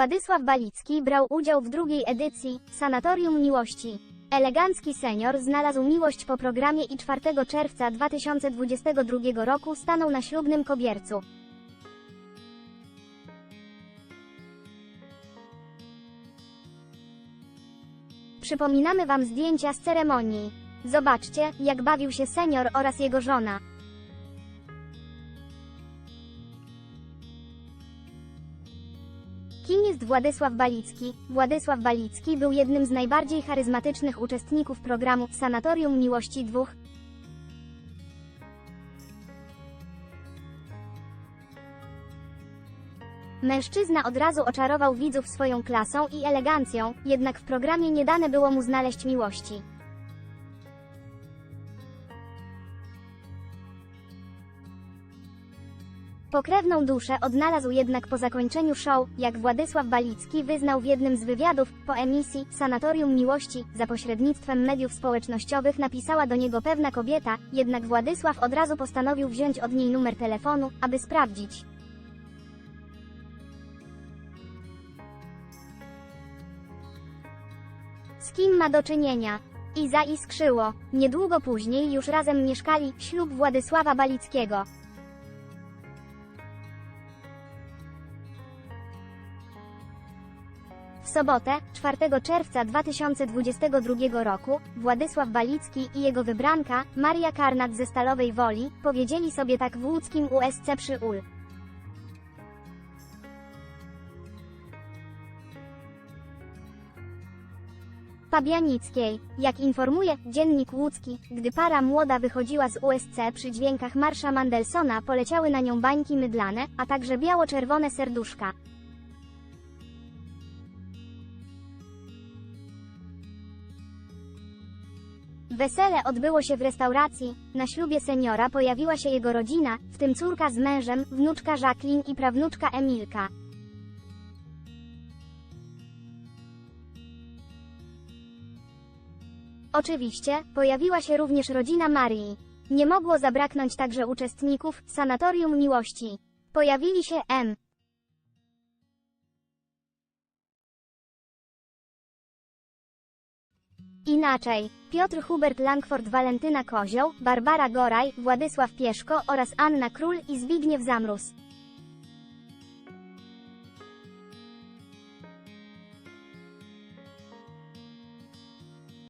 Władysław Balicki brał udział w drugiej edycji Sanatorium Miłości. Elegancki senior znalazł miłość po programie i 4 czerwca 2022 roku stanął na ślubnym kobiercu. Przypominamy Wam zdjęcia z ceremonii. Zobaczcie, jak bawił się senior oraz jego żona. Kim jest Władysław Balicki? Władysław Balicki był jednym z najbardziej charyzmatycznych uczestników programu Sanatorium Miłości Dwóch. Mężczyzna od razu oczarował widzów swoją klasą i elegancją, jednak w programie nie dane było mu znaleźć miłości. Pokrewną duszę odnalazł jednak po zakończeniu show, jak Władysław Balicki wyznał w jednym z wywiadów, po emisji Sanatorium Miłości, za pośrednictwem mediów społecznościowych napisała do niego pewna kobieta, jednak Władysław od razu postanowił wziąć od niej numer telefonu, aby sprawdzić. Z kim ma do czynienia? I zaiskrzyło. Niedługo później już razem mieszkali, ślub Władysława Balickiego. W sobotę, 4 czerwca 2022 roku, Władysław Balicki i jego wybranka, Maria Karnat ze Stalowej Woli, powiedzieli sobie tak w łódzkim USC przy UL. Pabianickiej. Jak informuje Dziennik Łódzki, gdy para młoda wychodziła z USC przy dźwiękach marsza Mandelsona poleciały na nią bańki mydlane, a także biało-czerwone serduszka. Wesele odbyło się w restauracji. Na ślubie seniora pojawiła się jego rodzina, w tym córka z mężem, wnuczka Jacqueline i prawnuczka Emilka. Oczywiście, pojawiła się również rodzina Marii. Nie mogło zabraknąć także uczestników Sanatorium Miłości. Pojawili się M. Inaczej. Piotr Hubert Langford Walentyna Kozioł, Barbara Goraj, Władysław Pieszko oraz Anna Król i Zbigniew Zamróz.